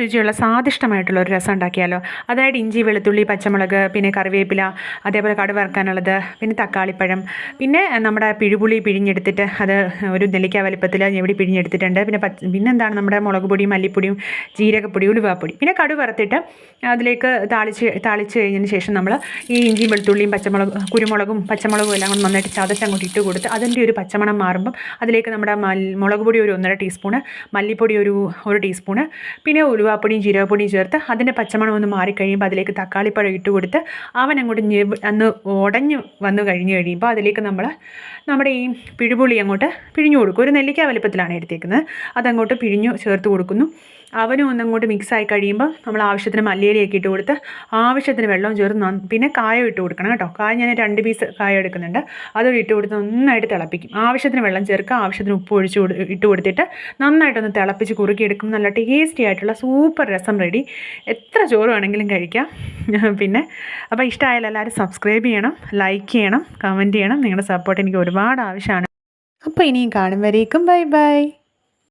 രുചിയുള്ള സ്വാദിഷ്ടമായിട്ടുള്ള ഒരു രസം ഉണ്ടാക്കിയാലോ? അതായത് ഇഞ്ചി വെളുത്തുള്ളി പച്ചമുളക് പിന്നെ കറിവേപ്പില അതേപോലെ കടുക് വറുക്കാനുള്ളത് പിന്നെ തക്കാളിപ്പഴം പിന്നെ നമ്മുടെ പിഴുപുളി പിഴിഞ്ഞെടുത്തിട്ട് അത് ഒരു നെല്ലിക്ക വലിപ്പത്തിൽ ഞെവിടി പിഴിഞ്ഞെടുത്തിട്ടുണ്ട്. പിന്നെ പച്ച പിന്നെ എന്താണ് നമ്മുടെ മുളക് പൊടിയും മല്ലിപ്പൊടിയും ജീരകപ്പൊടി ഉലുവാപ്പൊടി. പിന്നെ കടുക് വറുത്തിട്ട് അതിലേക്ക് താളിച്ച് താളിച്ച് കഴിഞ്ഞതിന് ശേഷം നമ്മൾ ഈ ഇഞ്ചിയും വെളുത്തുള്ളിയും പച്ചമുളക് കുരുമുളകും പച്ചമുളകും എല്ലാം കൂടി നന്നായിട്ട് ചതച്ച് അങ്ങോട്ട് ഇട്ട് കൊടുത്ത് അതിന്റെ ഒരു പച്ചമണം മാറുമ്പം അതിലേക്ക് നമ്മുടെ മുളക് പൊടി ഒരു ഒന്നര ടീസ്പൂണ് മല്ലിപ്പൊടി ഒരു ഒരു ടീസ്പൂണ് പിന്നെ ഉലുവാപ്പൊടിയും ജീരകപ്പൊടിയും ചേർത്ത് അതിന്റെ പച്ചമണം ഒന്ന് മാറിക്കഴിയുമ്പോൾ അതിലേക്ക് തക്കാളിപ്പഴം ഇട്ട് കൊടുത്ത് അവൻ അങ്ങോട്ട് അന്ന് ഉടഞ്ഞ് വന്നു കഴിഞ്ഞ് കഴിയുമ്പോൾ അതിലേക്ക് നമ്മൾ നമ്മുടെ ഈ പിഴുപുളി അങ്ങോട്ട് പിഴിഞ്ഞു കൊടുക്കും. ഒരു നെല്ലിക്ക വലുപ്പത്തിലാണ് എടുത്തേക്കുന്നത്. അതങ്ങോട്ട് പിഴിഞ്ഞു ചേർത്ത് കൊടുക്കുന്നു. അവനും ഒന്നങ്ങോട്ട് മിക്സായി കഴിയുമ്പോൾ നമ്മൾ ആവശ്യത്തിന് മല്ലിയിലയൊക്കെ ഇട്ട് കൊടുത്ത് ആവശ്യത്തിന് വെള്ളം ചേർന്ന് പിന്നെ കായം ഇട്ട് കൊടുക്കണം കേട്ടോ. കായ ഞാൻ രണ്ട് പീസ് കായ എടുക്കുന്നുണ്ട്. അതൊരു ഇട്ട് കൊടുത്ത് നന്നായിട്ട് തിളപ്പിക്കും. ആവശ്യത്തിന് വെള്ളം ചേർക്കുക ആവശ്യത്തിന് ഉപ്പ് ഒഴിച്ച് ഇട്ട് കൊടുത്തിട്ട് നന്നായിട്ടൊന്ന് തിളപ്പിച്ച് കുറുക്കിയെടുക്കും നല്ല ടേസ്റ്റി ആയിട്ടുള്ള സൂപ്പർ രസം റെഡി എത്ര ചോറ് വേണമെങ്കിലും കഴിക്കാം. പിന്നെ അപ്പോൾ ഇഷ്ടമായാലും എല്ലാവരും സബ്സ്ക്രൈബ് ചെയ്യണം ലൈക്ക് ചെയ്യണം കമന്റ് ചെയ്യണം. നിങ്ങളുടെ സപ്പോർട്ട് എനിക്ക് ഒരുപാട് ആവശ്യമാണ്. അപ്പോൾ ഇനിയും കാണും വരേക്കും. Bye bye